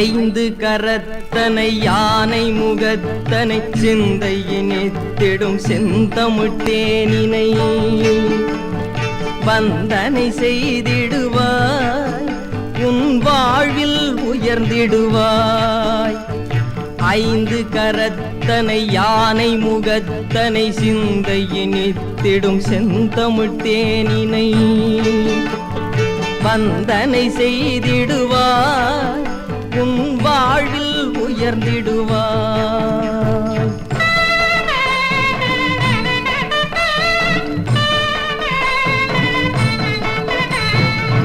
ஐந்து கரத்தனை யானை முகத்தனை சிந்தையினித்திடும் செந்தமிட்டேனினை வந்தனை செய்திடுவாய் உன் வாழ்வில் உயர்ந்திடுவாய். ஐந்து கரத்தனை யானை முகத்தனை சிந்தையினித்திடும் செந்தமிட்டேனினை வந்தனை செய்திடுவாய் உன் வாழ்வில் உயர்ந்திடுவார்.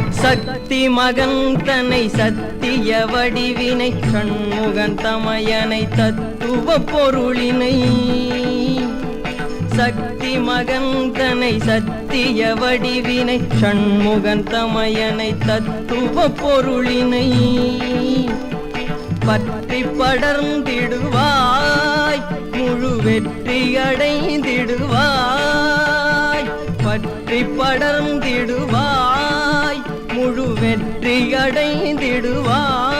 சக்தி மகன் தன்னை சத்திய வடிவினை சண்முகன் தமயனை தத்துவ பொருளினை. சக்தி மகன் தன்னை சத்திய வடிவினை சண்முகன் தமயனை தத்துவ பொருளினை. பற்றி படர்ந்திடுவாய் முழு வெற்றி அடைந்திடுவாய். பற்றி படர்ந்திடுவாய் முழு வெற்றி அடைந்திடுவாய்.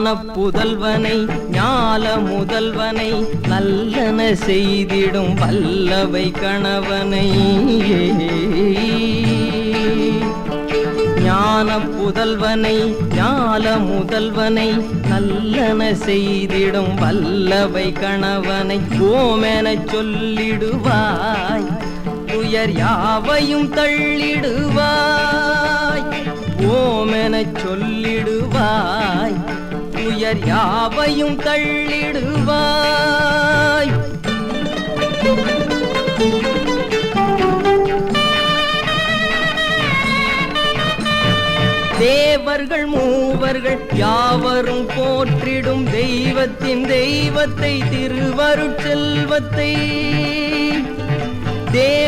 ஞான புதல்வனை ஞால முதல்வனை நல்லன செய்திடும் வல்லவை கணவனை. ஞான புதல்வனை ஞால முதல்வனை நல்லன செய்திடும் வல்லவை கணவனை. ஓமென சொல்லிடுவாய் துயர் யாவையும் தள்ளிடுவாய். ஓமென சொல்லிடுவாய் துயர் யாவையும் தள்ளிடுவாய். தேவர்கள் மூவர்கள் யாவரும் போற்றிடும் தெய்வத்தின் தெய்வத்தை திருவருட்செல்வத்தை.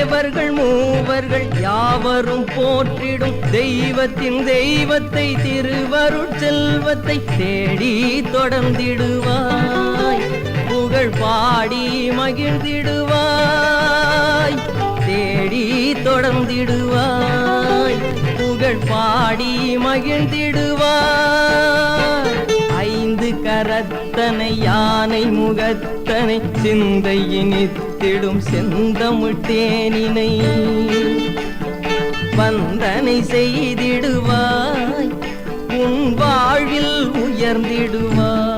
தேவர்கள் மூவர்கள் யாவரும் போற்றிடும் தெய்வத்தின் தெய்வத்தை திருவருட்செல்வத்தை தேடி தொடர்ந்திடுவாய். புகழ் பாடி மகிழ்ந்திடுவாய். தேடி தொடர்ந்திடுவாய். புகழ் பாடி மகிழ்ந்திடுவாய். கரத்தனை யானை முகத்தனை சிந்தையினித்திடும் செந்தமிழ் தேனினை வந்தனை செய்திடுவாய் உன் வாழ்வில் உயர்ந்திடுவாய்.